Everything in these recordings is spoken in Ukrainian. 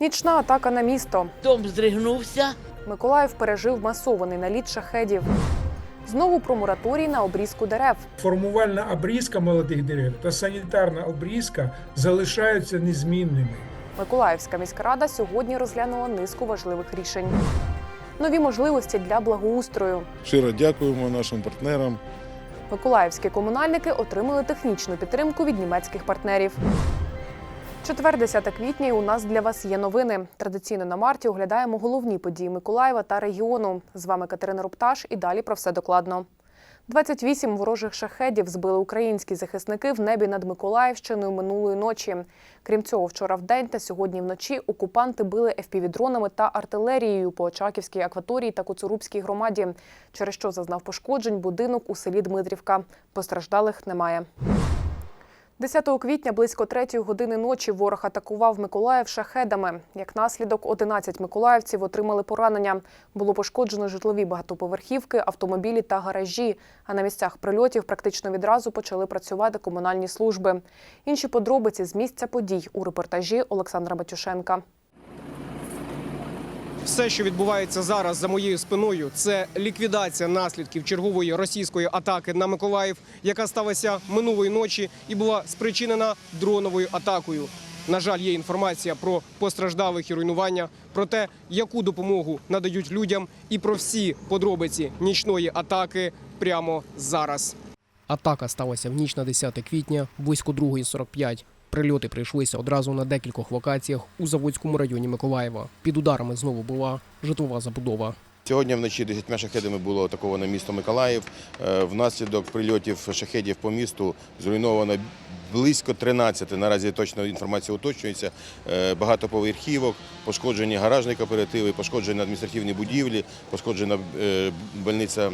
Нічна атака на місто. Дом здригнувся. Миколаїв пережив масований наліт шахедів. Знову про мораторій на обрізку дерев. Формувальна обрізка молодих дерев та санітарна обрізка залишаються незмінними. Миколаївська міська рада сьогодні розглянула низку важливих рішень. Нові можливості для благоустрою. Щиро дякуємо нашим партнерам. Миколаївські комунальники отримали технічну підтримку від німецьких партнерів. Четвер, 10 квітня, і у нас для вас є новини. Традиційно на марті оглядаємо головні події Миколаєва та регіону. З вами Катерина Рупташ і далі про все докладно. 28 ворожих шахедів збили українські захисники в небі над Миколаївщиною минулої ночі. Крім цього, вчора вдень та сьогодні вночі окупанти били ФПВ-дронами та артилерією по Очаківській акваторії та Коцурубській громаді, через що зазнав пошкоджень будинок у селі Дмитрівка. Постраждалих немає. 10 квітня близько 3 години ночі ворог атакував Миколаїв шахедами. Як наслідок, 11 миколаївців отримали поранення. Було пошкоджено житлові багатоповерхівки, автомобілі та гаражі. А на місцях прильотів практично відразу почали працювати комунальні служби. Інші подробиці з місця подій у репортажі Олександра Батюшенка. Все, що відбувається зараз за моєю спиною, це ліквідація наслідків чергової російської атаки на Миколаїв, яка сталася минулої ночі і була спричинена дроновою атакою. На жаль, є інформація про постраждалих і руйнування, про те, яку допомогу надають людям, і про всі подробиці нічної атаки прямо зараз. Атака сталася в ніч на 10 квітня близько 2.45. Прильоти прийшлися одразу на декількох локаціях у Заводському районі Миколаєва. Під ударами знову була житлова забудова. Сьогодні вночі десятьма шахедами було атаковано місто Миколаїв. Е, Внаслідок прильотів шахедів по місту зруйновано близько 13, наразі точно інформація уточнюється, е, багатоповерхівок, пошкоджені гаражні кооперативи, пошкоджені адміністративні будівлі, пошкоджена е, больниця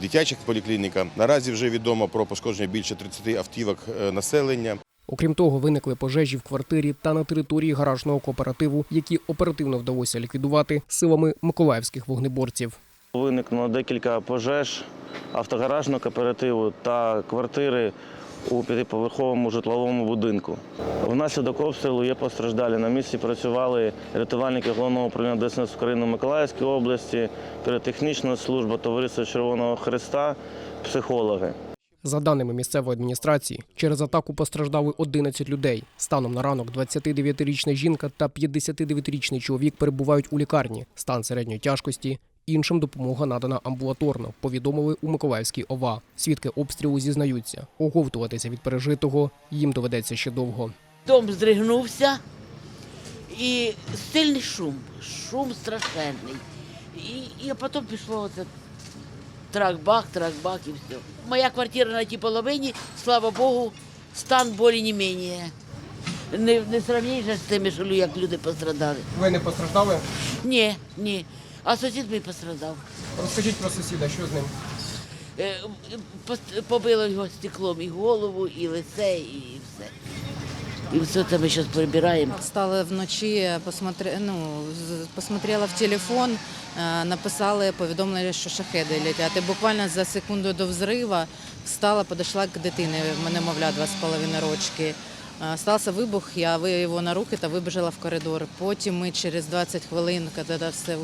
дитячих поліклініка. Наразі вже відомо про пошкодження більше 30 автівок населення. Окрім того, виникли пожежі в квартирі та на території гаражного кооперативу, які оперативно вдалося ліквідувати силами миколаївських вогнеборців. Виникнуло декілька пожеж автогаражного кооперативу та квартири у п'ятиповерховому житловому будинку. Внаслідок обстрілу є постраждалі. На місці працювали рятувальники головного управління ДСНС України в Миколаївській області, піротехнічна служба Товариства Червоного Христа, психологи. За даними місцевої адміністрації, через атаку постраждали 11 людей. Станом на ранок 29-річна жінка та 59-річний чоловік перебувають у лікарні. Стан середньої тяжкості. Іншим допомога надана амбулаторно, повідомили у Миколаївській ОВА. Свідки обстрілу зізнаються, оговтуватися від пережитого їм доведеться ще довго. Дом здригнувся і сильний шум. Шум страшенний. І, і потім пішло оце трак-бах, трак-бах і все. Моя квартира на тій половині, слава Богу, стан болі не менше. Не, не сравнюєш з тими, що як люди пострадали. Ви не постраждали? Ні, ні. А сусід мій пострадав. Розкажіть про сусіда, що з ним? Е, Побило його стеклом і голову, і лице, і все. І все це ми зараз прибираємо. Встала вночі, посмотри, ну, посмотрела в телефон, написали повідомлення, що шахеди летять. І буквально за секунду до взриву встала, підійшла к дитині, в мене, мовля, два з половиною рочки. Стався вибух, я вивела на руки та вибіжала в коридор. Потім ми через 20 хвилин, коли все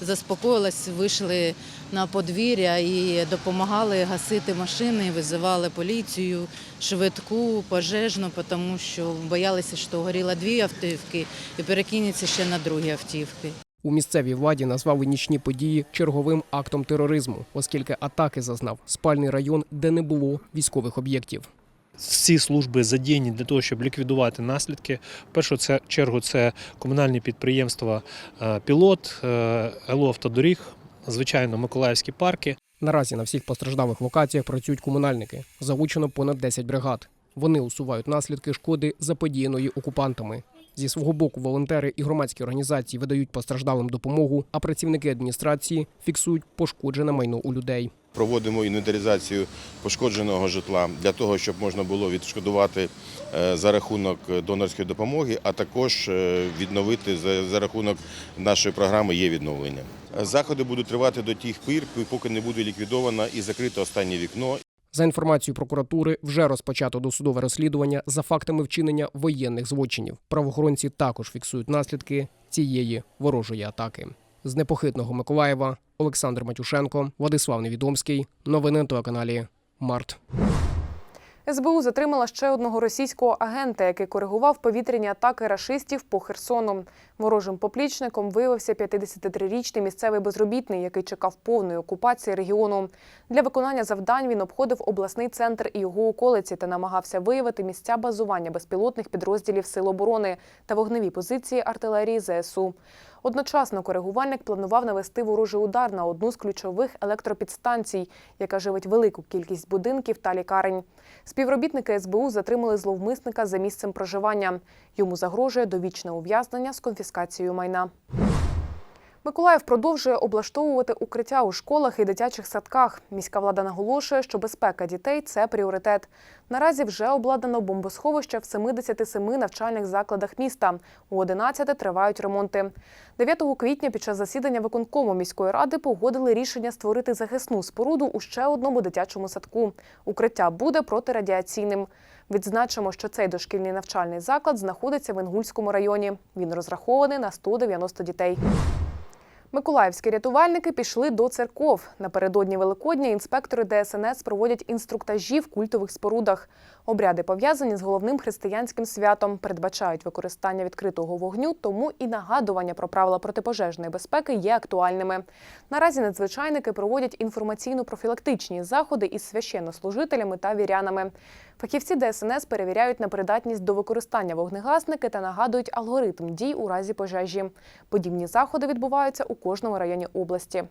ус- з- заспокоїлось, вийшли на подвір'я і допомагали гасити машини, визивали поліцію, швидку, пожежну, тому що боялися, що горіло дві автівки і перекинеться ще на другі автівки. У місцевій владі назвали нічні події черговим актом тероризму, оскільки атаки зазнав спальний район, де не було військових об'єктів. Всі служби задіяні для того, щоб ліквідувати наслідки. В першу чергу це комунальні підприємства е, Пілот, е, ЕЛО «Автодоріг», звичайно, Миколаївські парки. Наразі на всіх постраждалих локаціях працюють комунальники. Залучено понад 10 бригад. Вони усувають наслідки шкоди, заподіяної окупантами. Зі свого боку волонтери і громадські організації видають постраждалим допомогу, а працівники адміністрації фіксують пошкоджене майно у людей. Проводимо інвентаризацію пошкодженого житла для того, щоб можна було відшкодувати е, за рахунок донорської допомоги, а також е, відновити за, рахунок нашої програми є відновлення. Заходи будуть тривати до тих пір, поки не буде ліквідовано і закрите останнє вікно. За інформацією прокуратури, вже розпочато досудове розслідування за фактами вчинення воєнних злочинів. Правоохоронці також фіксують наслідки цієї ворожої атаки. З непохитного Миколаєва Олександр Матюшенко, Владислав Невідомський. Новини на телеканалі Март. СБУ затримала ще одного російського агента, який коригував повітряні атаки рашистів по Херсону. Ворожим поплічником виявився 53-річний місцевий безробітний, який чекав повної окупації регіону. Для виконання завдань він обходив обласний центр і його околиці та намагався виявити місця базування безпілотних підрозділів Сил оборони та вогневі позиції артилерії ЗСУ. Одночасно коригувальник планував навести ворожий удар на одну з ключових електропідстанцій, яка живить велику кількість будинків та лікарень. Співробітники СБУ затримали зловмисника за місцем проживання. Йому загрожує довічне ув'язнення з конфіскацією майна. Миколаїв продовжує облаштовувати укриття у школах і дитячих садках. Міська влада наголошує, що безпека дітей це пріоритет. Наразі вже обладнано бомбосховище в 77 навчальних закладах міста. У 11 тривають ремонти. 9 квітня під час засідання виконкому міської ради погодили рішення створити захисну споруду у ще одному дитячому садку. Укриття буде протирадіаційним. Відзначимо, що цей дошкільний навчальний заклад знаходиться в Інгульському районі. Він розрахований на 190 дітей. Миколаївські рятувальники пішли до церков. Напередодні Великодня інспектори ДСНС проводять інструктажі в культових спорудах. Обряди пов'язані з головним християнським святом, передбачають використання відкритого вогню, тому і нагадування про правила протипожежної безпеки є актуальними. Наразі надзвичайники проводять інформаційно-профілактичні заходи із священнослужителями та вірянами. Фахівці ДСНС перевіряють на придатність до використання вогнегасники та нагадують алгоритм дій у разі пожежі. Подібні заходи відбуваються у кожному районі області.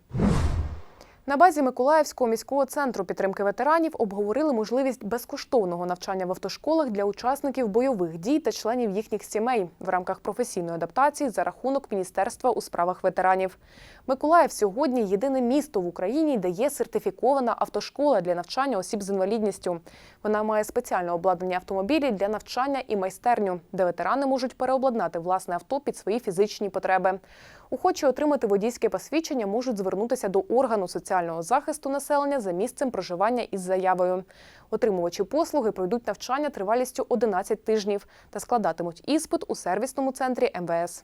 На базі Миколаївського міського центру підтримки ветеранів обговорили можливість безкоштовного навчання в автошколах для учасників бойових дій та членів їхніх сімей в рамках професійної адаптації за рахунок Міністерства у справах ветеранів. Миколаїв сьогодні єдине місто в Україні, де є сертифікована автошкола для навчання осіб з інвалідністю. Вона має спеціально обладнані автомобілі для навчання і майстерню, де ветерани можуть переобладнати власне авто під свої фізичні потреби. Охочі отримати водійське посвідчення можуть звернутися до органу соціального захисту населення за місцем проживання із заявою. Отримувачі послуги пройдуть навчання тривалістю 11 тижнів та складатимуть іспит у сервісному центрі МВС.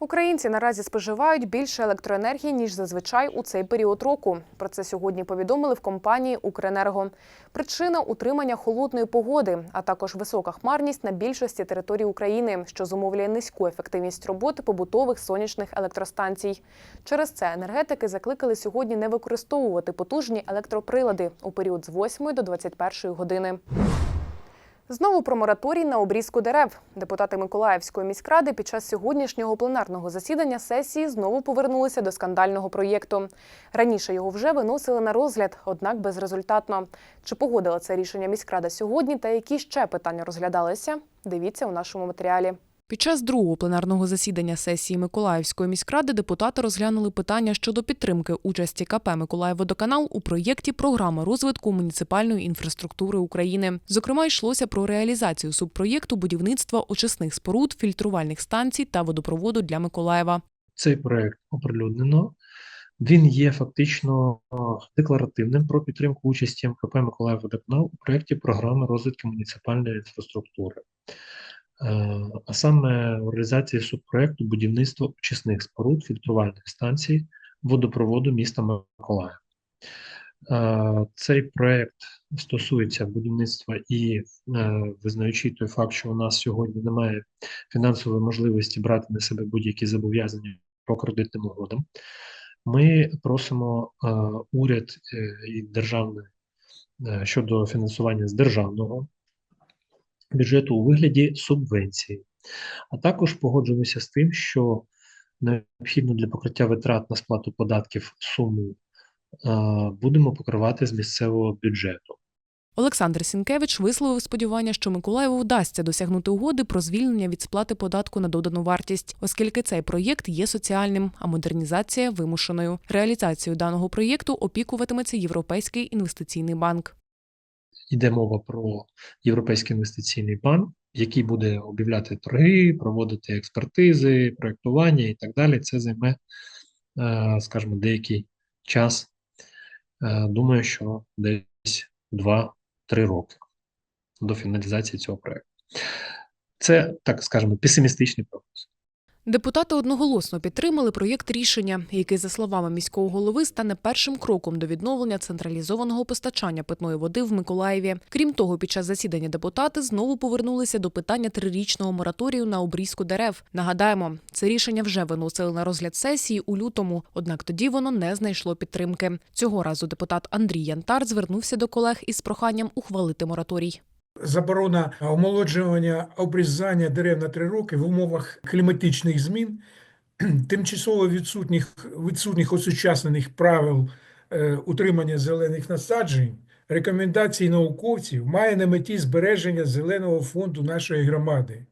Українці наразі споживають більше електроенергії ніж зазвичай у цей період року. Про це сьогодні повідомили в компанії Укренерго. Причина утримання холодної погоди, а також висока хмарність на більшості територій України, що зумовлює низьку ефективність роботи побутових сонячних електростанцій. Через це енергетики закликали сьогодні не використовувати потужні електроприлади у період з 8 до 21 години. Знову про мораторій на обрізку дерев. Депутати Миколаївської міськради під час сьогоднішнього пленарного засідання сесії знову повернулися до скандального проєкту. Раніше його вже виносили на розгляд, однак безрезультатно. Чи погодила це рішення міськрада сьогодні та які ще питання розглядалися? Дивіться у нашому матеріалі. Під час другого пленарного засідання сесії Миколаївської міськради депутати розглянули питання щодо підтримки участі КП «Миколаївводоканал» у проєкті програми розвитку муніципальної інфраструктури України. Зокрема, йшлося про реалізацію субпроєкту будівництва очисних споруд, фільтрувальних станцій та водопроводу для Миколаєва. Цей проект оприлюднено. Він є фактично декларативним про підтримку участі МКП «Миколаївводоканал» у проєкті програми розвитку муніципальної інфраструктури. Е, А саме в реалізації субпроекту будівництва очисних споруд, фільтрувальних станцій, водопроводу міста Миколаїв. Е, Цей проект стосується будівництва і е, визнаючи той факт, що у нас сьогодні немає фінансової можливості брати на себе будь-які зобов'язання по кредитним угодам. Ми просимо уряд і державне щодо фінансування з державного бюджету у вигляді субвенції. А також погоджуємося з тим, що необхідно для покриття витрат на сплату податків суму е, будемо покривати з місцевого бюджету. Олександр Сінкевич висловив сподівання, що Миколаєву вдасться досягнути угоди про звільнення від сплати податку на додану вартість, оскільки цей проєкт є соціальним, а модернізація вимушеною. Реалізацією даного проєкту опікуватиметься Європейський інвестиційний банк. Йде мова про Європейський інвестиційний банк, який буде об'являти торги, проводити експертизи, проєктування і так далі. Це займе, е, скажімо, деякий час. Е, Думаю, що десь 2-3 роки до фіналізації цього проєкту. Це, так скажемо, песимістичний прогноз. Депутати одноголосно підтримали проєкт рішення, який, за словами міського голови, стане першим кроком до відновлення централізованого постачання питної води в Миколаєві. Крім того, під час засідання депутати знову повернулися до питання трирічного мораторію на обрізку дерев. Нагадаємо, це рішення вже виносили на розгляд сесії у лютому, однак тоді воно не знайшло підтримки. Цього разу депутат Андрій Янтар звернувся до колег із проханням ухвалити мораторій. Заборона омолоджування обрізання дерев на три роки в умовах кліматичних змін, тимчасово відсутніх, відсутніх осучаснених правил е, утримання зелених насаджень, рекомендацій науковців має на меті збереження зеленого фонду нашої громади.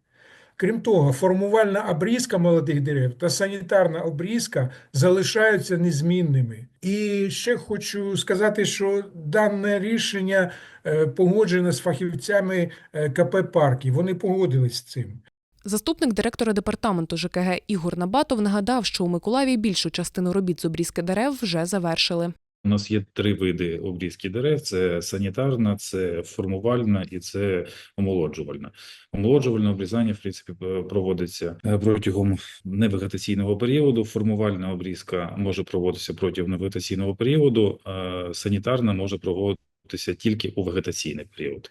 Крім того, формувальна обрізка молодих дерев та санітарна обрізка залишаються незмінними. І ще хочу сказати, що дане рішення е, погоджено з фахівцями е, КП «Парки». Вони погодились з цим. Заступник директора департаменту ЖКГ Ігор Набатов нагадав, що у Миколаєві більшу частину робіт з обрізки дерев вже завершили. У нас є три види обрізки дерев: це санітарна, це формувальна і це омолоджувальна. Омолоджувальне обрізання, в принципі, проводиться е, протягом невегетаційного періоду. Формувальна обрізка може проводитися протягом невегетаційного періоду. а Санітарна може проводитися тільки у вегетаційний період.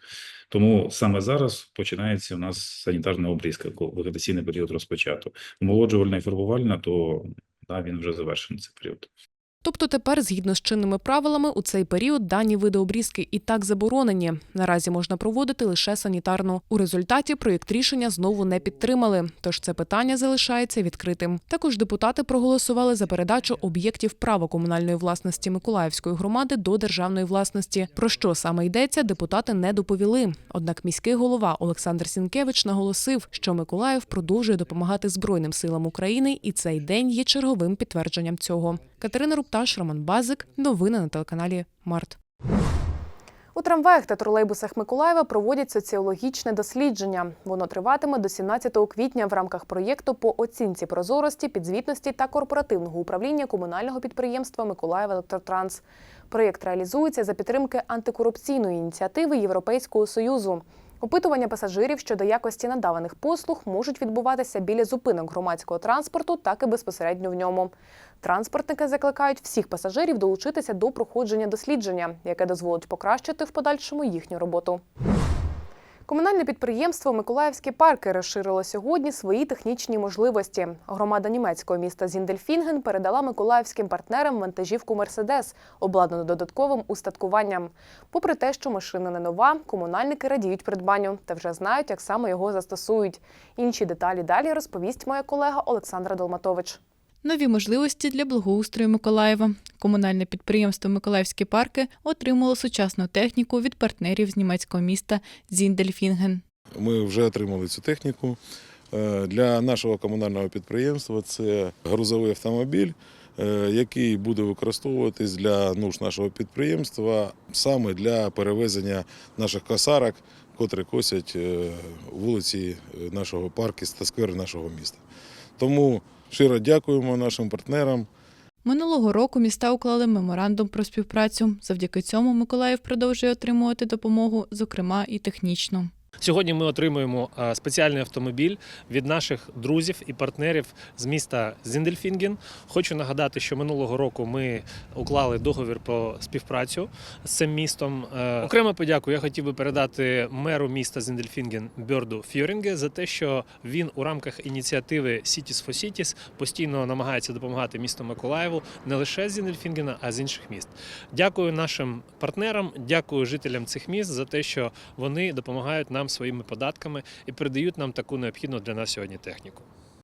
Тому саме зараз починається у нас санітарна обрізка, коли вегетаційний період розпочато. Омолоджувальна і формувальна, то да, він вже завершений цей період. Тобто тепер, згідно з чинними правилами, у цей період дані види обрізки і так заборонені. Наразі можна проводити лише санітарну. У результаті проєкт рішення знову не підтримали, тож це питання залишається відкритим. Також депутати проголосували за передачу об'єктів права комунальної власності Миколаївської громади до державної власності. Про що саме йдеться, депутати не доповіли. Однак міський голова Олександр Сінкевич наголосив, що Миколаїв продовжує допомагати Збройним силам України, і цей день є черговим підтвердженням цього. Катерина Рупташ, Роман Базик. Новини на телеканалі Март. У трамваях та тролейбусах Миколаєва проводять соціологічне дослідження. Воно триватиме до 17 квітня в рамках проєкту по оцінці прозорості, підзвітності та корпоративного управління комунального підприємства Миколаїв Електротранс. Проєкт реалізується за підтримки антикорупційної ініціативи Європейського союзу. Опитування пасажирів щодо якості надаваних послуг можуть відбуватися біля зупинок громадського транспорту, так і безпосередньо в ньому. Транспортники закликають всіх пасажирів долучитися до проходження дослідження, яке дозволить покращити в подальшому їхню роботу. Комунальне підприємство Миколаївські парки розширило сьогодні свої технічні можливості. Громада німецького міста Зіндельфінген передала миколаївським партнерам вантажівку Мерседес, обладнану додатковим устаткуванням. Попри те, що машина не нова, комунальники радіють придбанню та вже знають, як саме його застосують. Інші деталі далі розповість моя колега Олександра Долматович. Нові можливості для благоустрою Миколаєва. Комунальне підприємство Миколаївські парки отримало сучасну техніку від партнерів з німецького міста Зіндельфінген. Ми вже отримали цю техніку. Е, Для нашого комунального підприємства це грузовий автомобіль, е, який буде використовуватись для нужд нашого підприємства саме для перевезення наших косарок, котрі косять е, вулиці нашого парку та сквери нашого міста. Тому щиро дякуємо нашим партнерам. Минулого року міста уклали меморандум про співпрацю. Завдяки цьому Миколаїв продовжує отримувати допомогу, зокрема і технічну. Сьогодні ми отримуємо е, спеціальний автомобіль від наших друзів і партнерів з міста Зіндельфінген. Хочу нагадати, що минулого року ми уклали договір про співпрацю з цим містом. Е, Окремо подяку я хотів би передати меру міста Зіндельфінген Бьорду Фьорінге за те, що він у рамках ініціативи Cities for Cities постійно намагається допомагати місту Миколаєву не лише з Зіндельфінгена, а з інших міст. Дякую нашим партнерам, дякую жителям цих міст за те, що вони допомагають нам своїми податками і передають нам таку необхідну для нас сьогодні техніку.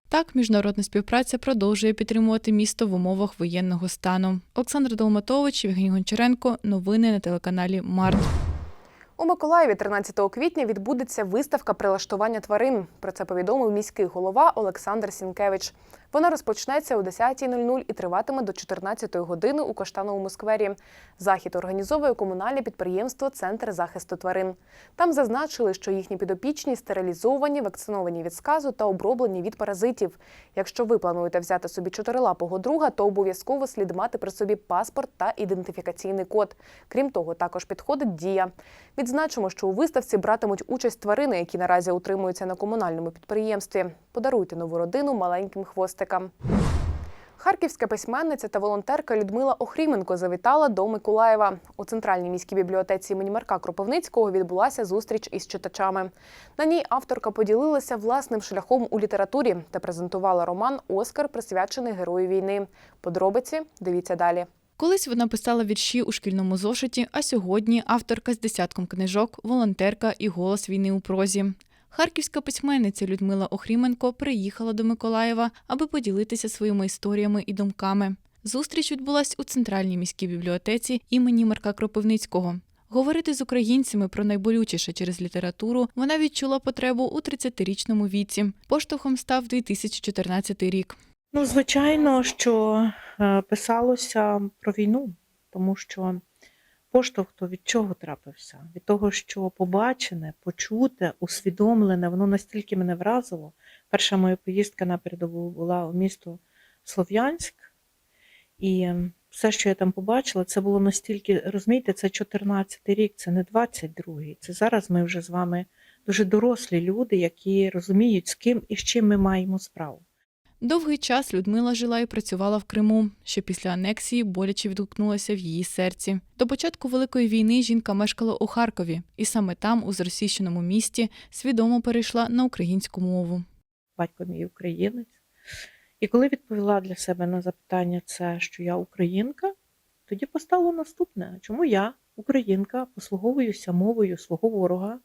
Так, міжнародна співпраця продовжує підтримувати місто в умовах воєнного стану. Олександр Долматович, Євгеній Гончаренко. Новини на телеканалі Март. У Миколаєві 13 квітня відбудеться виставка прилаштування тварин. Про це повідомив міський голова Олександр Сінкевич. Вона розпочнеться о 10.00 і триватиме до 14 години у Коштановому сквері. Захід організовує комунальне підприємство Центр захисту тварин. Там зазначили, що їхні підопічні стерилізовані, вакциновані від сказу та оброблені від паразитів. Якщо ви плануєте взяти собі чотирилапого друга, то обов'язково слід мати при собі паспорт та ідентифікаційний код. Крім того, також підходить дія. Відзначимо, що у виставці братимуть участь тварини, які наразі утримуються на комунальному підприємстві. Подаруйте нову родину маленьким хвостикам. Харківська письменниця та волонтерка Людмила Охріменко завітала до Миколаєва. У центральній міській бібліотеці імені Марка Кропивницького відбулася зустріч із читачами. На ній авторка поділилася власним шляхом у літературі та презентувала роман Оскар, присвячений герою війни. Подробиці дивіться далі. Колись вона писала вірші у шкільному зошиті, а сьогодні авторка з десятком книжок, волонтерка і голос війни у прозі. Харківська письменниця Людмила Охріменко приїхала до Миколаєва, аби поділитися своїми історіями і думками. Зустріч відбулась у центральній міській бібліотеці імені Марка Кропивницького. Говорити з українцями про найболючіше через літературу вона відчула потребу у 30-річному віці. Поштовхом став 2014 рік. Ну, звичайно, що е, писалося про війну, тому що поштовх то від чого трапився? Від того, що побачене, почуте, усвідомлене, воно настільки мене вразило. Перша моя поїздка на передову була у місто Слов'янськ, і ем, все, що я там побачила, це було настільки, розумієте, це 14-й рік, це не 22-й. Це зараз ми вже з вами дуже дорослі люди, які розуміють, з ким і з чим ми маємо справу. Довгий час Людмила жила і працювала в Криму, що після анексії боляче відгукнулося в її серці. До початку Великої війни жінка мешкала у Харкові, і саме там, у зросійщеному місті, свідомо перейшла на українську мову. батько мій українець. І коли відповіла для себе на запитання, це що я українка, тоді постало наступне: чому я, українка, послуговуюся мовою свого ворога,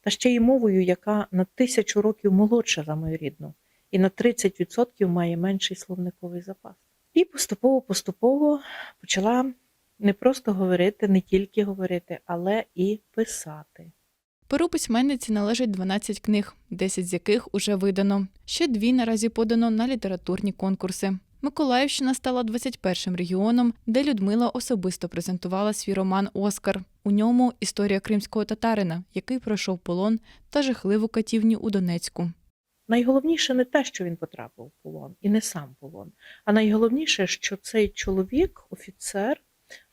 та ще й мовою, яка на тисячу років молодша за мою рідну, і на 30% має менший словниковий запас. І поступово-поступово почала не просто говорити, не тільки говорити, але і писати. Перу письменниці належить 12 книг, 10 з яких уже видано. Ще дві наразі подано на літературні конкурси. Миколаївщина стала 21-м регіоном, де Людмила особисто презентувала свій роман Оскар. У ньому історія кримського татарина, який пройшов полон та жахливу катівню у Донецьку. Найголовніше не те, що він потрапив в полон, і не сам полон. А найголовніше, що цей чоловік, офіцер,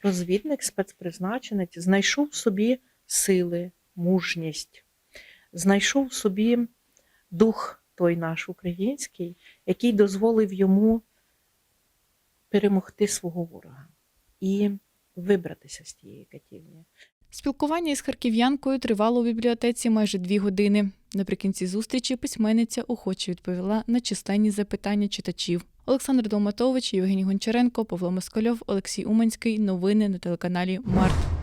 розвідник, спецпризначенець, знайшов собі сили, мужність, знайшов собі дух той наш український, який дозволив йому перемогти свого ворога і вибратися з тієї катівні. Спілкування із харків'янкою тривало у бібліотеці майже дві години. Наприкінці зустрічі письменниця охоче відповіла на численні запитання читачів. Олександр Долматович, Євгеній Гончаренко, Павло Москальов, Олексій Уманський. Новини на телеканалі Март.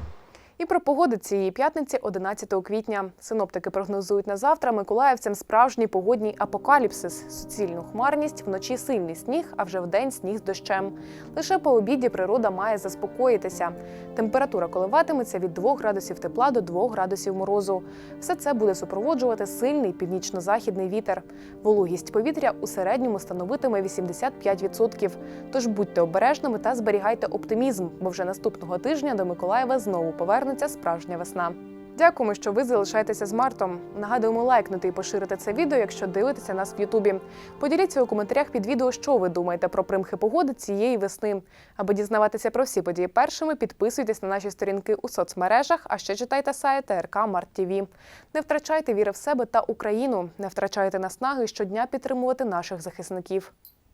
І про погоду цієї п'ятниці 11 квітня. Синоптики прогнозують на завтра миколаївцям справжній погодній апокаліпсис, суцільну хмарність, вночі сильний сніг, а вже вдень сніг з дощем. Лише по обіді природа має заспокоїтися. Температура коливатиметься від 2 градусів тепла до 2 градусів морозу. Все це буде супроводжувати сильний північно-західний вітер. Вологість повітря у середньому становитиме 85%. Тож будьте обережними та зберігайте оптимізм, бо вже наступного тижня до Миколаєва знову повернеться справжня весна. Дякуємо, що ви залишаєтеся з Мартом. Нагадуємо лайкнути і поширити це відео, якщо дивитеся нас в Ютубі. Поділіться у коментарях під відео, що ви думаєте про примхи погоди цієї весни. Аби дізнаватися про всі події першими, підписуйтесь на наші сторінки у соцмережах, а ще читайте сайт ТРК Март ТВ. Не втрачайте віри в себе та Україну, не втрачайте наснаги щодня підтримувати наших захисників.